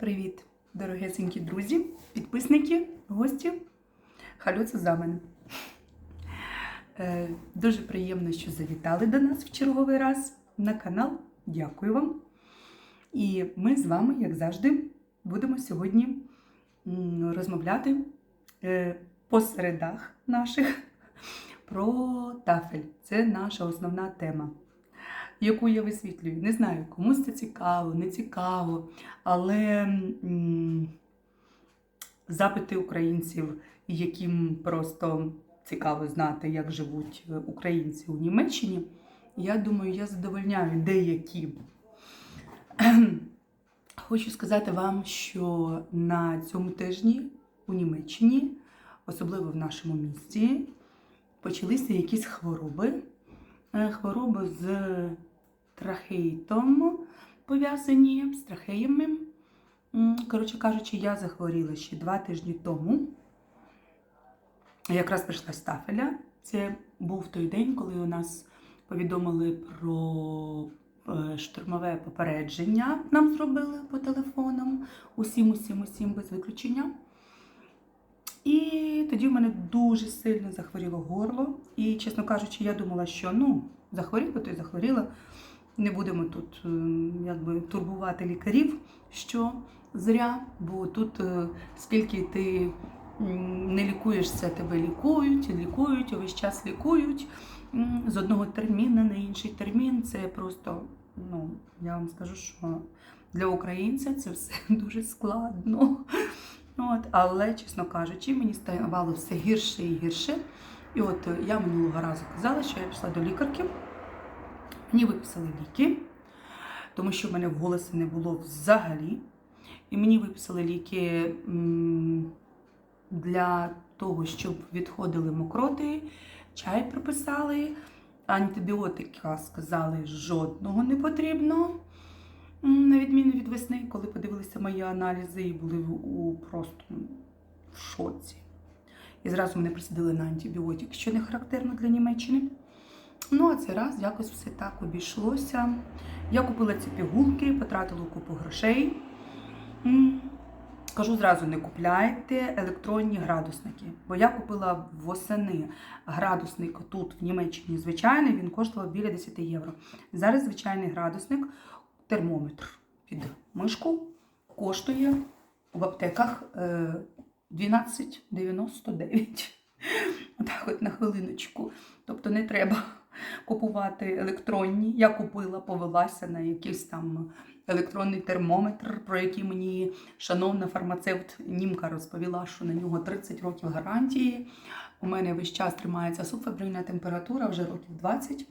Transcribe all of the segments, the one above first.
Привіт, дорогесенькі друзі, підписники, гості. Халю це за мене. Е, Дуже приємно, що завітали до нас в черговий раз на канал. Дякую вам. І ми з вами, як завжди, будемо сьогодні розмовляти е, по середах наших про тафель. Це наша основна тема яку я висвітлюю. Не знаю, комусь це цікаво, не цікаво, але запити українців, яким просто цікаво знати, як живуть е, українці у Німеччині, я думаю, я задовольняю деякі. Хочу сказати вам, що на цьому тижні у Німеччині, особливо в нашому місті, почалися якісь хвороби. Е, Хвороби з трахеїтом пов'язані, з трахеями. Коротше кажучи, я захворіла ще два тижні тому. Якраз прийшла з тафеля. Це був той день, коли у нас повідомили про е, штурмове попередження. Нам зробили по телефонам. Усім, усім, усім без виключення. І тоді в мене дуже сильно захворіло горло. І, чесно кажучи, я думала, що ну, захворіла, то й захворіла. Не будемо тут е, якби, турбувати лікарів, що зря, бо тут е, скільки ти не лікуєшся, тебе лікують, лікують, увесь час лікують. З одного терміну на інший термін. Це просто, ну, я вам скажу, що для українця це все дуже складно. От, але, чесно кажучи, мені ставало все гірше і гірше. І от е, я минулого разу казала, що я пішла до лікарки. Мені виписали ліки, тому що в мене в голосі не було взагалі. І мені виписали ліки для того, щоб відходили мокроти, чай прописали, антибіотика сказали, жодного не потрібно. На відміну від весни, коли подивилися мої аналізи і були у просто в шоці. І зразу мене присадили на антибіотик, що не характерно для Німеччини. Ну, а цей раз якось все так обійшлося. Я купила ці пігулки, потратила купу грошей. Кажу зразу, не купляйте електронні градусники, бо я купила восени градусник тут в Німеччині звичайний, він коштував біля 10 євро. Зараз звичайний градусник, термометр під мишку коштує в аптеках е, 12,99. Отак от на хвилиночку. Тобто не треба купувати електронні. Я купила, повелася на якийсь там електронний термометр, про який мені шановна фармацевт німка розповіла, що на нього 30 років гарантії. У мене весь час тримається субфебрильна температура вже років 20.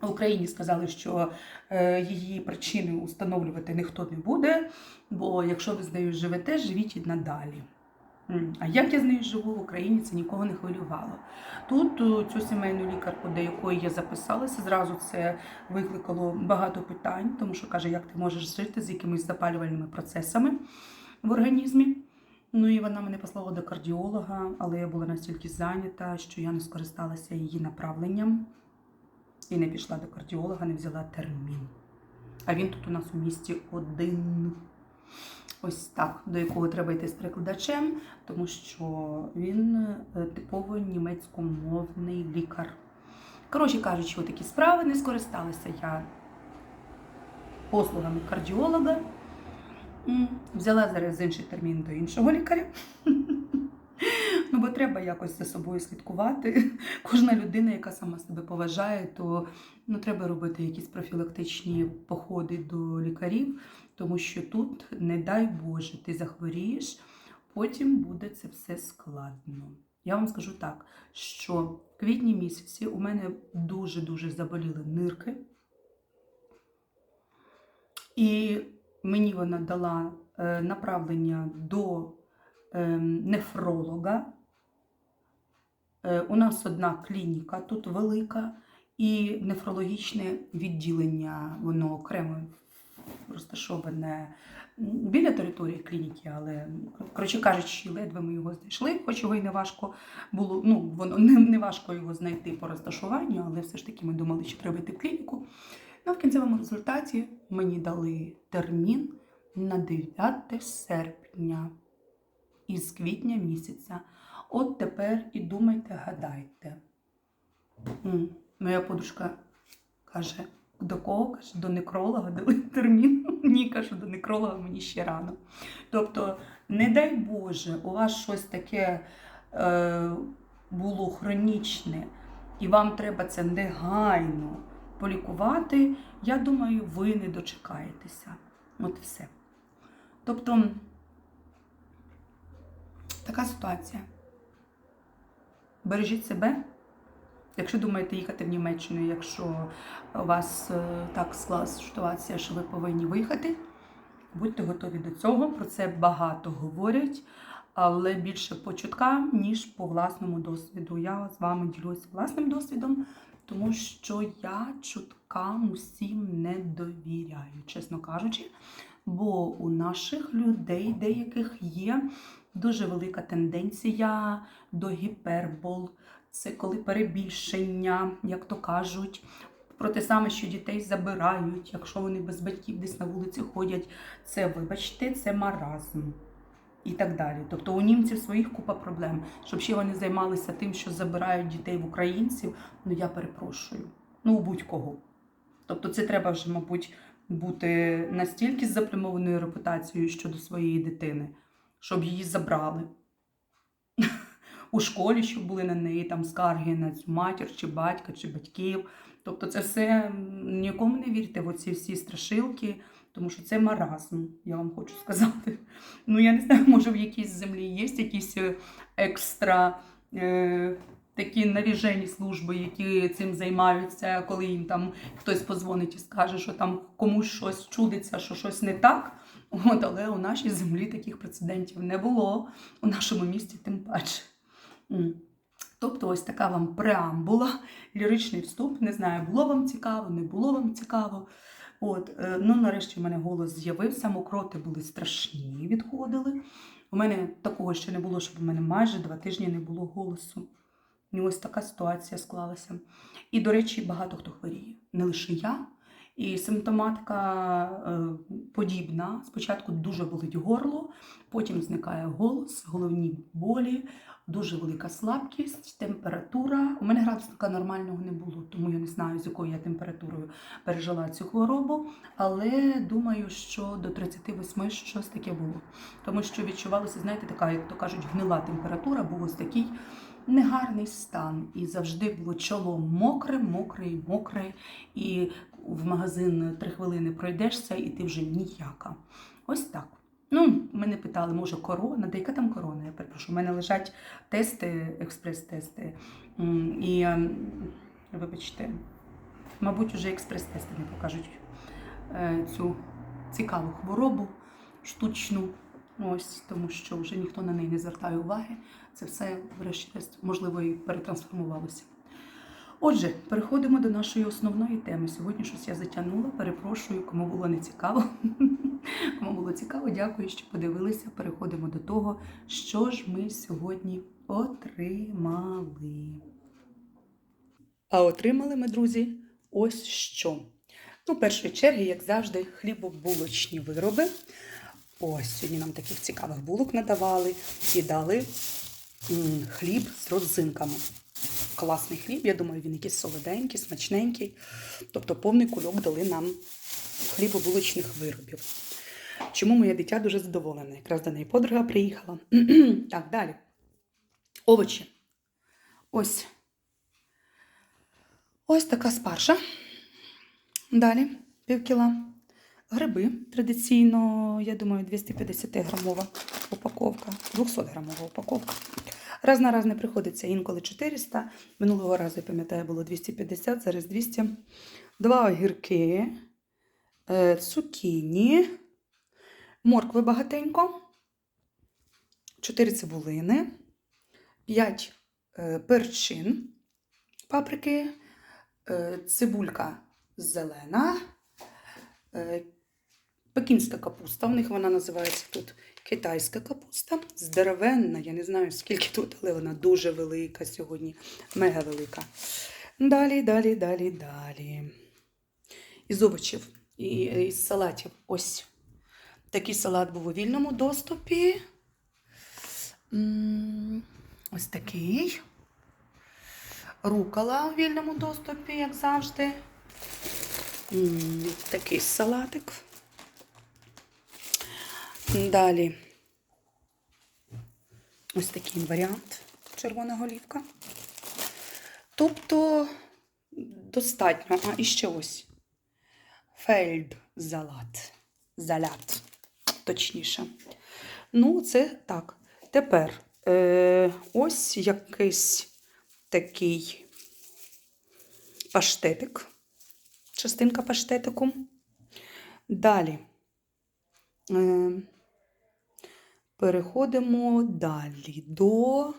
В Україні сказали, що е, її причини встановлювати ніхто не буде, бо якщо ви з нею живете, живіть і надалі. А як я з нею живу в Україні, це нікого не хвилювало. Тут е, цю сімейну лікарку, до якої я записалася, зразу це викликало багато питань, тому що каже, як ти можеш жити з якимись запалювальними процесами в організмі. Ну і вона мене послала до кардіолога, але я була настільки зайнята, що я не скористалася її направленням і не пішла до кардіолога, не взяла термін. А він тут у нас у місті один. Ось так, до якого треба йти з перекладачем, тому що він е, типово німецькомовний лікар. Коротше кажучи, отакі справи не скористалася я послугами кардіолога. Взяла зараз інший термін до іншого лікаря. Ну, бо треба якось за собою слідкувати. Кожна людина, яка сама себе поважає, то ну, треба робити якісь профілактичні походи до лікарів, тому що тут, не дай Боже, ти захворієш, потім буде це все складно. Я вам скажу так, що в квітні місяці у мене дуже-дуже заболіли нирки. І мені вона дала е, направлення до е, нефролога. Е, у нас одна клініка тут велика, і нефрологічне відділення, воно окремо розташоване біля території клініки, але, коротше кажучи, ледве ми його знайшли, хоч його й не важко було, ну, воно не, не важко його знайти по розташуванню, але все ж таки ми думали, що треба йти в клініку. Ну, в кінцевому результаті мені дали термін на 9 серпня із квітня місяця. От тепер і думайте, гадайте. Моя подружка каже, до кого? Каже, до некролога дали термін. Ні, кажу, до некролога мені ще рано. Тобто, не дай Боже, у вас щось таке е, було хронічне, і вам треба це негайно полікувати, я думаю, ви не дочекаєтеся. От все. Тобто, така ситуація. Бережіть себе. Якщо думаєте їхати в Німеччину, якщо у вас е, так склалася ситуація, що ви повинні виїхати, будьте готові до цього. Про це багато говорять, але більше по чуткам, ніж по власному досвіду. Я з вами ділюся власним досвідом, тому що я чуткам усім не довіряю, чесно кажучи. Бо у наших людей деяких є дуже велика тенденція до гіпербол. Це коли перебільшення, як то кажуть, про те саме, що дітей забирають, якщо вони без батьків десь на вулиці ходять. Це, вибачте, це маразм. І так далі. Тобто у німців своїх купа проблем. Щоб ще вони займалися тим, що забирають дітей в українців, ну я перепрошую. Ну, у будь-кого. Тобто, це треба вже, мабуть, бути настільки з заплямованою репутацією щодо своєї дитини, щоб її забрали. У школі, щоб були на неї там скарги на цю матір, чи батька, чи батьків. Тобто, це все нікому не вірте в оці всі страшилки, тому що це маразм, я вам хочу сказати. Ну, я не знаю, може в якійсь землі є якісь е, екстра. Е- Такі навіжені служби, які цим займаються, коли їм там хтось позвонить і скаже, що там комусь щось чудиться, що щось не так. От, але у нашій землі таких прецедентів не було, у нашому місті тим паче. Тобто, ось така вам преамбула, ліричний вступ. Не знаю, було вам цікаво, не було вам цікаво. От, е, ну, нарешті в мене голос з'явився, мокроти були страшні, відходили. У мене такого ще не було, щоб у мене майже два тижні не було голосу. І ось така ситуація склалася. І, до речі, багато хто хворіє. Не лише я. І симптоматика е, подібна. Спочатку дуже болить горло, потім зникає голос, головні болі, дуже велика слабкість, температура. У мене градусника нормального не було, тому я не знаю, з якою я температурою пережила цю хворобу. Але думаю, що до 38 щось таке було. Тому що відчувалося, знаєте, така, як то кажуть, гнила температура, був ось такий негарний стан. І завжди було чоло мокре, мокре, мокре. І в магазин три хвилини пройдешся, і ти вже ніяка. Ось так. Ну, мене питали, може, корона, де яка там корона? Я перепрошую, у мене лежать тести, експрес-тести. І, ем, вибачте, мабуть, уже експрес-тести не покажуть е, цю цікаву хворобу штучну. Ось, тому що вже ніхто на неї не звертає уваги. Це все, врешті-решт, можливо, і перетрансформувалося. Отже, переходимо до нашої основної теми. Сьогодні щось я затягнула. Перепрошую, кому було не цікаво. Кому було цікаво, дякую, що подивилися. Переходимо до того, що ж ми сьогодні отримали. А отримали ми, друзі, ось що. Ну, в першої черги, як завжди, хлібобулочні вироби. Ось сьогодні нам таких цікавих булок надавали і дали хліб з родзинками. Класний хліб, я думаю, він якийсь солоденький, смачненький. Тобто повний кульок дали нам хлібобулочних виробів. Чому моє дитя дуже задоволене? Якраз до неї подруга приїхала. так, далі. Овочі. Ось. Ось така спаржа. Далі пів кіла. Гриби традиційно, я думаю, 250 грамова упаковка, 200 грамова упаковка. Раз на раз не приходиться інколи 400. Минулого разу, я пам'ятаю, було 250, зараз 200. Два огірки, е, цукіні, моркви багатенько, 4 цибулини, 5 е, перчин, паприки, е, цибулька зелена, пекінська капуста. У них вона називається тут китайська капуста. Здоровенна, я не знаю скільки тут, але вона дуже велика сьогодні, мега велика. Далі, далі, далі, далі. Із овочів і із салатів. Ось Такий салат був у вільному доступі. Ось такий. Рукола у вільному доступі, як завжди. Такий салатик. Далі. Ось такий варіант. Червона голівка. Тобто достатньо. А і ще ось. Фельдзалат. Залят. Точніше. Ну, це так. Тепер е, ось якийсь такий паштетик. Частинка паштетику. Далі. Е, переходимо далі до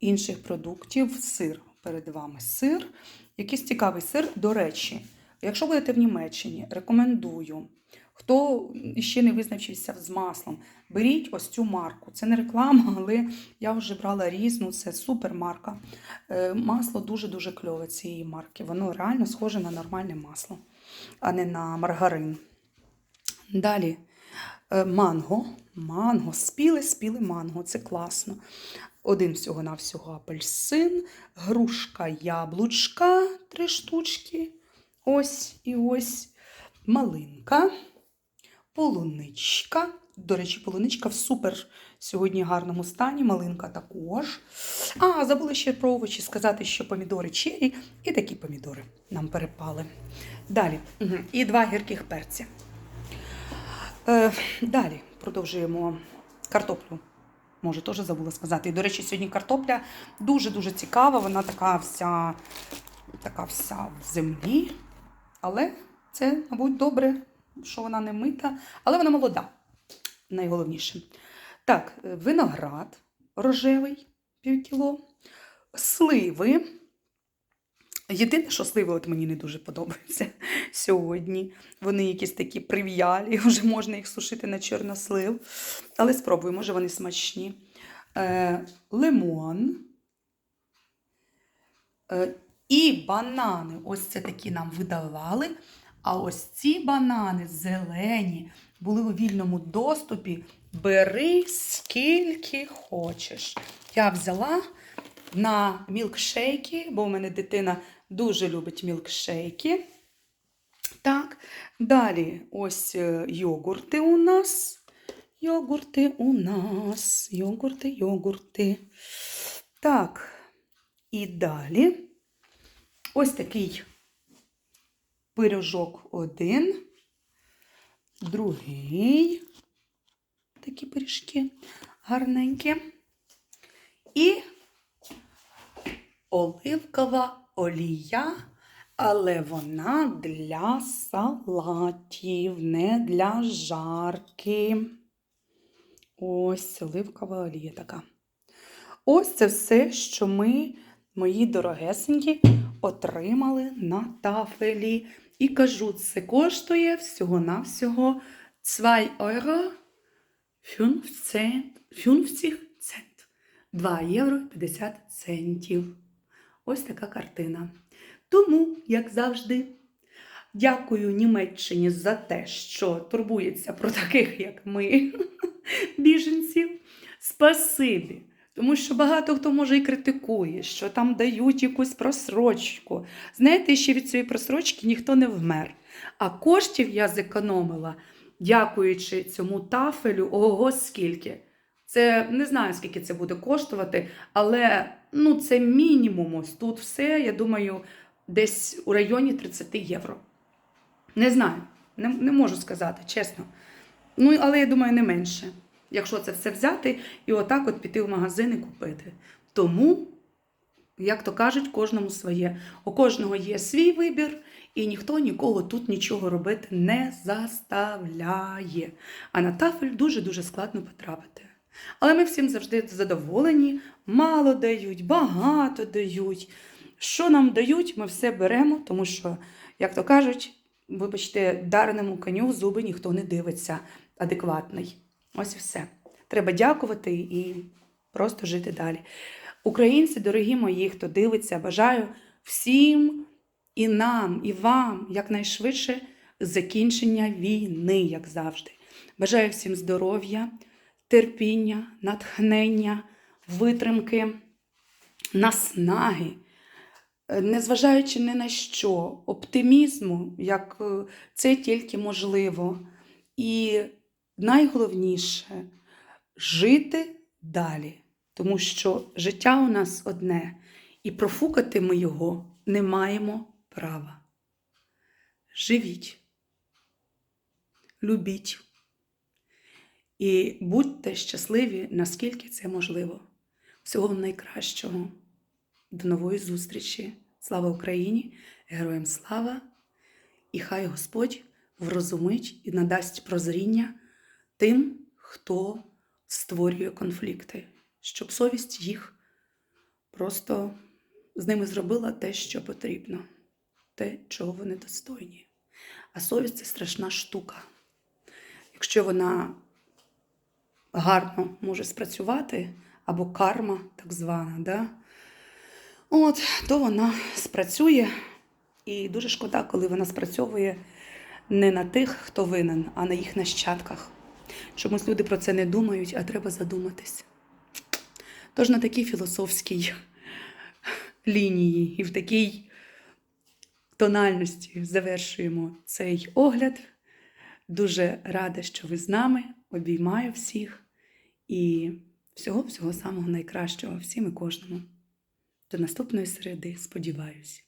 інших продуктів. Сир. Перед вами сир. Якийсь цікавий сир. До речі, якщо будете в Німеччині, рекомендую. Хто ще не визначився з маслом, беріть ось цю марку. Це не реклама, але я вже брала різну, це супермарка. Е, Масло дуже-дуже кльове цієї марки. Воно реально схоже на нормальне масло, а не на маргарин. Далі манго. Манго. Спіли, спіли манго. Це класно. Один всього-навсього апельсин, грушка, яблучка, три штучки. Ось і ось. Малинка, полуничка. До речі, полуничка в супер сьогодні гарному стані. Малинка також. А, забула ще про овочі сказати, що помідори чері і такі помідори нам перепали. Далі. І два гірких перця. Е, далі продовжуємо картоплю. Може, теж забула сказати. І, до речі, сьогодні картопля дуже-дуже цікава. Вона така вся, така вся в землі. Але це, мабуть, добре, що вона не мита, але вона молода. Найголовніше. Так, е, виноград рожевий пів кіло, сливи. Єдине, що сливи от мені не дуже подобаються сьогодні. Вони якісь такі прив'ялі, вже можна їх сушити на чорнослив. Але спробуй, може вони смачні. Е, лимон. Е, і банани. Ось це такі нам видавали. А ось ці банани зелені були у вільному доступі. Бери скільки хочеш. Я взяла на мілкшейки, бо у мене дитина дуже любить мілкшейки. Так, далі ось е, йогурти у нас. Йогурти у нас. Йогурти, йогурти. Так, і далі ось такий пиріжок один, другий. Такі пиріжки гарненькі. І оливкова олія, але вона для салатів, не для жарки. Ось оливкова олія така. Ось це все, що ми, мої дорогесенькі, отримали на тафелі. І кажу, це коштує всього-навсього 2 євро 50 цент. 2 євро 50 центів. Ось така картина. Тому, як завжди, дякую Німеччині за те, що турбується про таких, як ми, біженців. Спасибі. Тому що багато хто може і критикує, що там дають якусь просрочку. Знаєте, ще від цієї просрочки ніхто не вмер. А коштів я зекономила, дякуючи цьому тафелю, ого, скільки. Це не знаю, скільки це буде коштувати, але ну, це мінімум. Ось тут все, я думаю, десь у районі 30 євро. Не знаю, не, не можу сказати, чесно. Ну, але я думаю, не менше, якщо це все взяти і отак от піти в магазин і купити. Тому, як то кажуть, кожному своє. У кожного є свій вибір, і ніхто нікого тут нічого робити не заставляє. А на тафель дуже-дуже складно потрапити. Але ми всім завжди задоволені, мало дають, багато дають. Що нам дають, ми все беремо, тому що, як то кажуть, вибачте, дареному коню в зуби ніхто не дивиться адекватний. Ось і все. Треба дякувати і просто жити далі. Українці, дорогі мої, хто дивиться, бажаю всім і нам, і вам якнайшвидше закінчення війни, як завжди. Бажаю всім здоров'я, терпіння, натхнення, витримки, наснаги, е, незважаючи ні на що, оптимізму, як е, це тільки можливо. І найголовніше жити далі, тому що життя у нас одне, і профукати ми його не маємо права. Живіть, любіть і будьте щасливі, наскільки це можливо. Всього найкращого. До нової зустрічі. Слава Україні! Героям слава! І хай Господь врозумить і надасть прозріння тим, хто створює конфлікти, щоб совість їх просто з ними зробила те, що потрібно, те, чого вони достойні. А совість це страшна штука. Якщо вона гарно може спрацювати, або карма, так звана, да? От, то вона спрацює. І дуже шкода, коли вона спрацьовує не на тих, хто винен, а на їх нащадках. Чомусь люди про це не думають, а треба задуматись. Тож на такій філософській лінії і в такій тональності завершуємо цей огляд. Дуже рада, що ви з нами. Обіймаю всіх і всього-всього самого найкращого всім і кожному. До наступної середи, сподіваюсь.